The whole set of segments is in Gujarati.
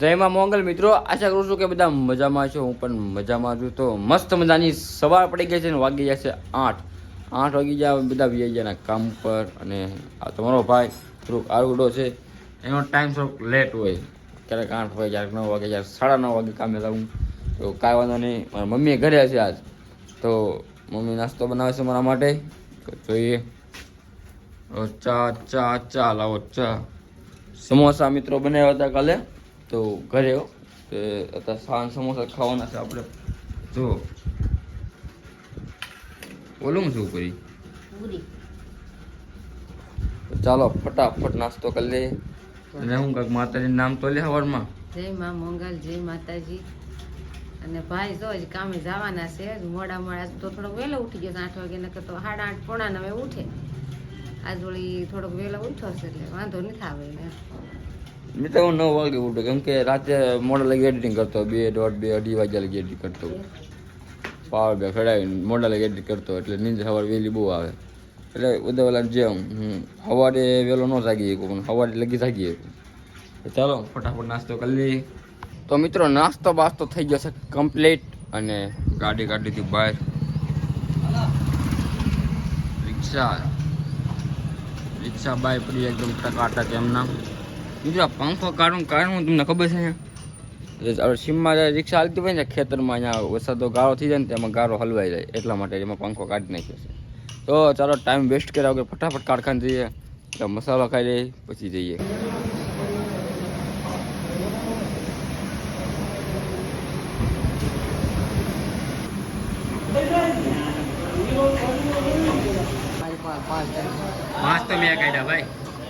જય માં મોંગલ. મિત્રો, આશા કરું છું કે બધા મજામાં છો. હું પણ મજામાં છું. તો મસ્ત મજાની સવાર પડી ગઈ છે ને વાગી છે આઠ. આઠ વાગી ગયા બધા વી ગયા કામ પર અને આ તમારો ભાઈ થોડુંક આરુડો છે. એનો ટાઈમ થોડોક લેટ હોય. ક્યારેક આઠ વાગે, ક્યારેક નવ વાગે, ક્યારેક સાડા નવ વાગે કામે લાવું. તો કાંઈ વાંધો નહીં. મારા મમ્મીએ ઘરે છે આજ. તો મમ્મી નાસ્તો બનાવે છે મારા માટે. જોઈએ. ચા ચા ચા લાવો ચા. સમોસા મિત્રો બનાવ્યા હતા કાલે. તો હો. તે અત્યારે સાંજ સમોસા ખાવાના છે આપણે. જો. બોલું શું કરી? ચાલો ફટાફટ નાસ્તો કરી લઈએ. અને હું કાંઈક માતાજીનું નામ તો લે સવારમાં જય માં મંગલ જય માતાજી. અને ભાઈ જો હજી કામે જવાના છે મોડા મોડા તો થોડોક વહેલો ઉઠી ગયો આઠ વાગે નકર તો સાડા આઠ પોણા નવે ઉઠે. આજ વળી થોડોક વહેલો ઉઠ્યો છે એટલે વાંધો નથી આવે એને મેં તો હું નવ વાગે ઉઠો, કેમ કે રાતે મોડા લગી એડિટિંગ કરતો બે દોઢ બે, અઢી વાગ્યા લગી એડિટ કરતો પાવર બે ખડાવીને મોડા લગી એડિટ કરતો એટલે નીંદર સવારે વહેલી બહુ આવે. એટલે બધા પેલા જેમ સવારે વહેલો ન જાગી શકું પણ સવારે લગી જાગી ચાલો, ફટાફટ નાસ્તો કરી લઈએ. તો મિત્રો, નાસ્તો બાસ્તો થઈ ગયો છે કમ્પ્લીટ અને ગાડી કાઢી હતી બહાર. રિક્ષા. રિક્ષા બાય પડી એકદમ ટકાટક એમના. મિત્રો પંખો કાઢું હું તમને ખબર છે? આપણે સીમમાં જ્યારે રિક્ષા હાલતી હોય ને ખેતરમાં અહીંયા વરસાદો ગાળો થઈ જાય ને, તેમાં ગાળો હલવાઈ જાય. એટલા માટે એમાં પાંખો કાઢી નાખ્યો છે. તો ચાલો ટાઈમ વેસ્ટ કર્યા વગર ફટાફટ કારખાને જઈએ, એટલે મસાલો ખાઈ લઈએ, પછી જઈએ. પાંચ તો મેં કાઢ્યા, ભાઈ.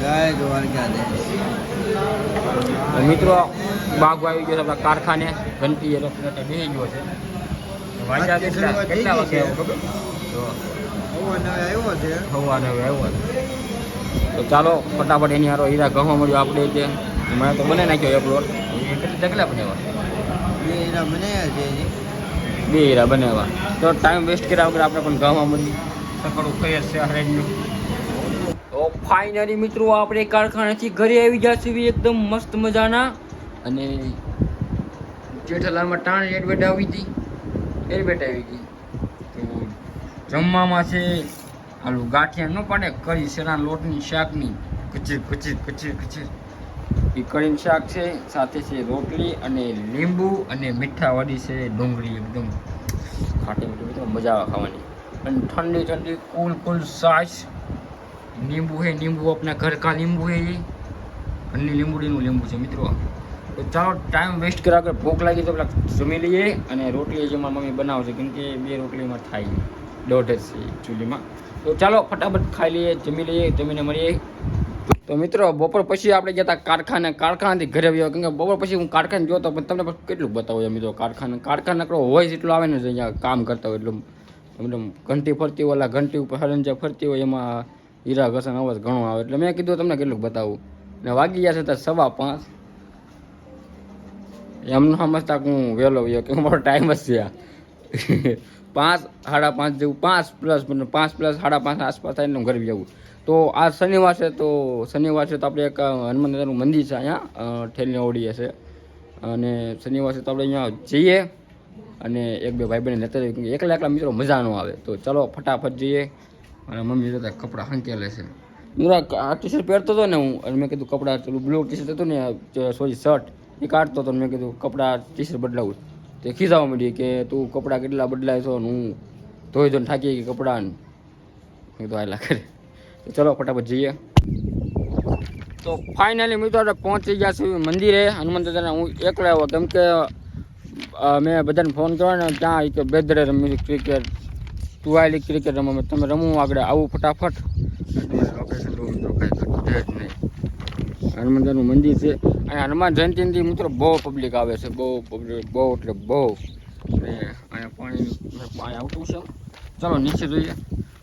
જય દ્વારકાધીશ. મિત્રો બાગ આવી ગયો છે આપણા કારખાને. ઘંટી એ લોકો બેસી ગયો છે. વાગ્યા કેટલા કેટલા વાગે આવ્યો છે. સવારે આવ્યો છે. તો ચાલો ફટાફટ એની હારો હીરા ઘઉં મળ્યો આપણે તે. મને તો બને નાખ્યો એક લોટ. એ કેટલા બનાવ્યા? બે હીરા બનાવ્યા છે બે હીરા બનાવ્યા. તો ટાઈમ વેસ્ટ કર્યા વગર આપણે પણ ઘઉં મળી સકડું કઈ છે હરેજનું તો ફાઇનલી મિત્રો, આપણે કારખાનાથી ઘરે આવી છીએ એકદમ મસ્ત મજાના. અને જેઠાલાલમાં ટાણ એડવેટ આવી હતી. એડવેટ આવી હતી. તો જમવામાં છે આલું ગાંઠિયા ન પાડે કરી શેના લોટની, શાકની. કચીર કચીર કચીર કચીર એ કઢીનું શાક છે, સાથે છે રોટલી અને લીંબુ અને મીઠાવાળી છે ડુંગળી એકદમ. ખાટી મીઠી મજા આવે ખાવાની. અને ઠંડી ઠંડી કુલ કુલ સાસ નીંબુ है નીંબુ अपना घर का નીંબુ है ये ઘરની લીંબુડીનું લીંબુ છે મિત્રો તો ચાલો ટાઈમ વેસ્ટ કર્યા વગર ભૂખ લાગી તો પેલા જમી લઈએ અને રોટલી જે મારી મમ્મી બનાવશે કેમ કે બે રોટલીમાં થાય દોઢ જ છે ચૂલીમાં તો ચાલો ફટાફટ ખાઈ લઈએ જમી લઈએ જમીને મળીએ તો મિત્રો બપોર પછી આપણે ગયા હતા કારખાને કારખાનાથી ઘરે આવ્યો કેમ કે બપોર પછી હું કારખાને જોતો પણ તમને પણ કેટલું બતાવું છે મિત્રો કારખાને કારખાને નકરો હોય એટલું આવે ને અહીંયા કામ કરતા હોય એટલું મતલબ ઘંટી ફરતી હોય ઓલા ઘંટી ઉપર હરંજા ફરતી હોય એમાં હીરા ઘસણ અવાજ ઘણો આવે એટલે મેં કીધું તમને કેટલું બતાવું. ને વાગી ગયા છે ત્યાં સવા પાંચ. એમનો સમજતા કે હું વહેલો ગયો કે મારો ટાઈમ જ છે પાંચ, સાડા પાંચ જેવું, પાંચ પ્લસ પાંચ પ્લસ સાડા પાંચ આસપાસ થાય ને ઘરે જવું તો આ શનિવાર છે તો શનિવાર છે તો આપણે એક હનુમાન દાદાનું મંદિર છે અહીંયા ઠેલની ઓળીએ છે. અને શનિવાર છે તો આપણે અહીંયા જઈએ અને એક બે ભાઈ બહેન લેતા એકલા એકલા મિત્રો મજા ન આવે. તો ચલો ફટાફટ જઈએ. અને મમ્મી જોતા કપડાં હંકેલે છે. મીરા આ ટી શર્ટ પહેરતો હતો ને હું, અને મેં કીધું કપડાં, પેલું બ્લુ ટી શર્ટ હતું ને સોરી શર્ટ એ કાઢતો હતો મેં કીધું કપડાં ટી શર્ટ બદલાવું. તે ખીજાવા માંડી કે તું કપડાં કેટલા બદલાય છો હું ધોઈ ધોઈને થાકી ગઈ કપડાં મેં કીધું આયલા કરે. તો ચલો, ફટાફટ જઈએ. તો ફાઇનલી મિત્રો પહોંચી ગયા છું મંદિરે. હનુમાન દાદાને હું એકલો આવ્યો, કેમ કે મેં બધાને ફોન કર્યો ને, ત્યાં કે બેદરે રમી ક્રિકેટ આવેલી ક્રિકેટ રમો તમે રમવું આગળ આવું ફટાફટ. લોકેશન તો કાંઈ ઘટે જ નહીં. હનુમાનદાનું મંદિર છે. અને હનુમાન જયંતિથી મિત્રો બહુ પબ્લિક આવે છે. બહુ પબ્લિક બહુ એટલે બહુ. અને અહીંયા પાણી પાણી આવતું છે. ચાલો નીચે જોઈએ.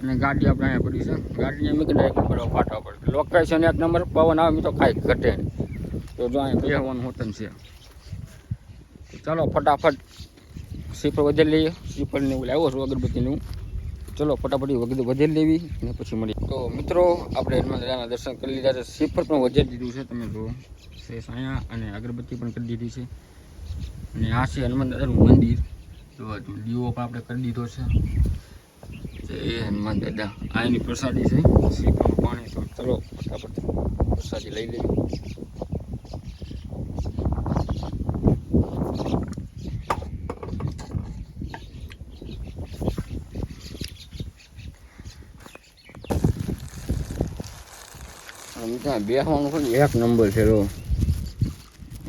અને ગાડી આપણે અહીંયા પડી છે. ગાડી અમે ડાયરેક્ટ ઉપર પાટા પર લોકેશન એક નંબર પવન આવે તો કાંઈ ઘટે તો જો અહીંયા બેહવાનું હોતન છે. ચલો ચાલો ફટાફટ. શ્રીફળ વધારે લઈએ. શ્રીફળને એવું લાવ્યો છું અગરબત્તીનું. ચલો, ફટાફટી વધેરી લેવી અને પછી મળી. તો મિત્રો, આપણે હનુમાન દાદાના દર્શન કરી લીધા છે. શ્રીફળ પણ વજન દીધું છે, તમે જુઓ. શેષ અહીંયા અને અગરબત્તી પણ કરી દીધી છે. અને આ છે હનુમાન દાદાનું મંદિર. જો દીવો પણ આપણે કરી દીધો છે. જય હનુમાન દાદા આ એની પ્રસાદી છે. શ્રીફળનું પાણી તો ચલો, ફટાફટ પ્રસાદી લઈ લેવી ત્યાં બેસવાનું પણ એક નંબર છે રો.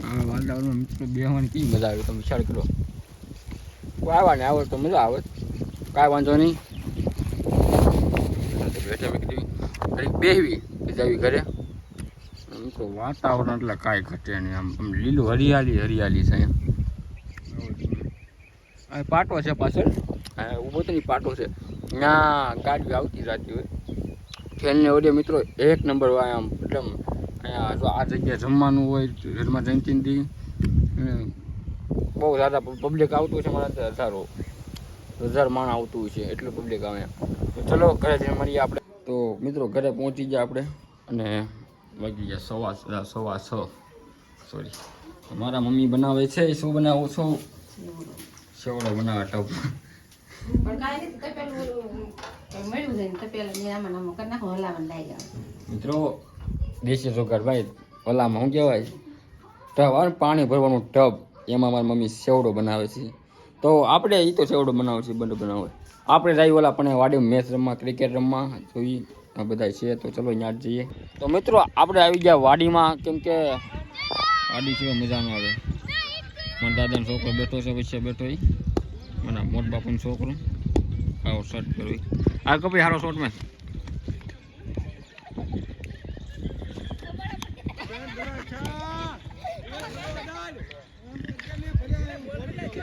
આ વાતાવરણમાં મિત્રો બેસવાની કઈ મજા આવે તમે વિચાર કરો. આવવા ને આવે તો મજા આવે. કાંઈ વાંધો નહીં. ઘડીક બેહવી ઘરે. તો વાતાવરણ એટલે કાંઈ ઘટે નહીં આમ. આમ લીલું હરિયાળી હરિયાળી છે અહીંયા પાટો છે પાછળ? ઊભો તો પાટો છે. ના ગાડી આવતી જતી હોય. ટ્રેનને ઓડે મિત્રો એક નંબર આમ એટલે અહીંયા જો આ જગ્યાએ જમવાનું હોય ઘરમાં જયંતિથી બહુ જ્યાદા પબ્લિક આવતું છે મારા હજારો, હજાર માણ આવતું છે એટલું પબ્લિક આવે. તો ચલો, ઘરે જઈને મળીએ આપણે. તો મિત્રો, ઘરે પહોંચી ગયા આપણે અને વાગી ગયા સવા સવા છ. સોરી મારા મમ્મી બનાવે છે શું બનાવો છો? સેવડો બનાવે ટપ છે મિત્રો દેશી ચોકર ભાઈ ઓલામાં શું કહેવાય ટબ આવે પાણી ભરવાનું ટબ એમાં મારી મમ્મી સેવડો બનાવે છે તો આપણે એ તો સેવડો બનાવે છે બંને બનાવે આપણે જાય ઓલા પણ વાડીમાં મેચ રમવા ક્રિકેટ રમવા જોઈ આ બધા છે તો ચલો ત્યાં જઈએ તો મિત્રો આપણે આવી ગયા વાડીમાં કેમ કે વાડી સિવાય મજા ન આવે મારા દાદાનો છોકરો બેઠો છે પછી બેઠો એ મારા મોટ બાપુનો છોકરો આવો શર્ટ કરવી આ કપી શોટ શોર્ટમાં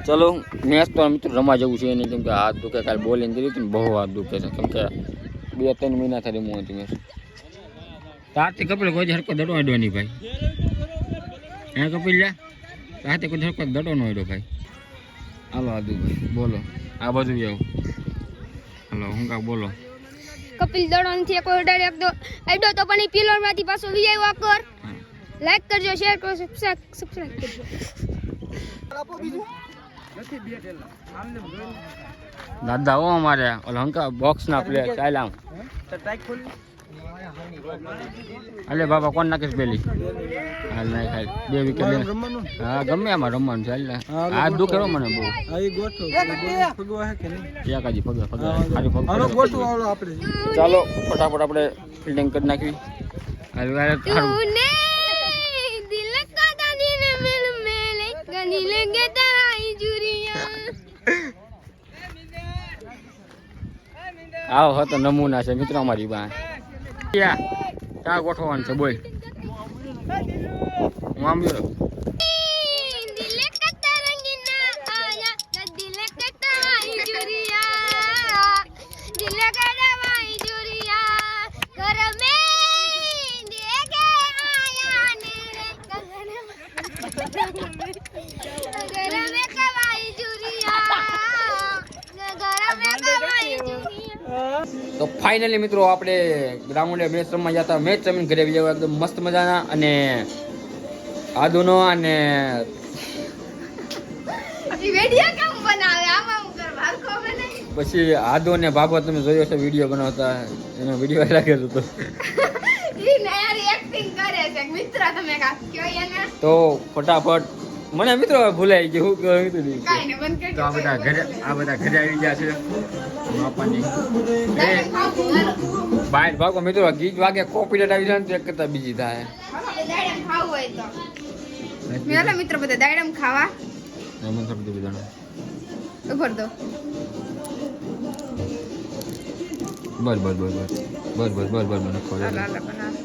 ચલો મેચ તો મિત્રો રમવા જવું છે એની કેમ કે હાથ દુખે, કાલે બોલિંગ કરી હતી ને બહુ હાથ દુખે છે. કેમ કે બે ત્રણ મહિના થઈ રમવું હતું મેચ તારથી કપિલ કોઈ હરકો દડો અડ્યો નહીં ભાઈ. હે, કપિલ લે તારથી કોઈ હરકો દડો નો અડ્યો ભાઈ. હાલો આદુ ભાઈ, બોલો. આ બાજુ આવો. બોલો હું કાક બોલો? કપિલ દડો નથી એક ઓર્ડર આપદો તો પણ એ પિલરમાંથી પાછો વિજય વાકર લાઈક કરજો શેર કરજો સબસ્ક્રાઇબ કરજો આપો બીજું નથી બે દાદા ઓ અમારે ઓલંકા બોક્સ ના પ્લેયર ચાલ્યા. હું? તો ટ્રાય ખોલી અલે બાબા કોણ નાખીશ પેલી? હાલ નહીં હાલ બે વિકેટ લઈને હા ગમે આમાં રમવાનું છે હાલ હાથ દુખે રો મને બહુ. કાજી પગવા પગવા ચાલો ફટાફટ આપણે ફિલ્ડિંગ કરી નાખવી. હાલ આવો હતો નમૂના છે મિત્રો અમારી પાસે. ક્યાં ગોઠવવાનું છે બોલ. હું આમ ફાઇનલી મિત્રો આપણે ગ્રાઉન્ડે મેચ રમવા જતા મેચ રમીને ઘરે આવી જવા એકદમ મસ્ત મજાના અને આદુનો અને પછી આદુ અને ભાગવત તમે જોયો છે વીડિયો બનાવતા. એનો વીડિયો લાગેલો હતો. તો ફટાફટ મને મિત્રો ભૂલાઈ ગયું હું કહ્યું હતું તો આ બધા ઘરે આ બધા ઘરે આવી ગયા છે એ બહાર ભાગો મિત્રો ગીત વાગે કોપીરાઇટ આવી જાય ને તો એક કરતા બીજી થાય દાડમ ખાવું હોય તો મેલા મિત્ર બધા દાડમ ખાવા રમણ કરી દીધું બધાને ઉભર દો બસ બસ બસ બસ બસ બસ બસ બસ મને ખબર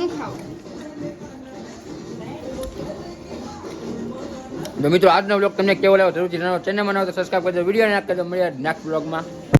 હું તો મિત્રો, આજનો બ્લોગ તમને કેવો લાગ્યો જરૂરથી ચેનલ બનાવો તો સબસ્ક્રાઈબ કરજો. વીડિયો નાખ કરજો. મળ્યા નાખ બ્લોગમાં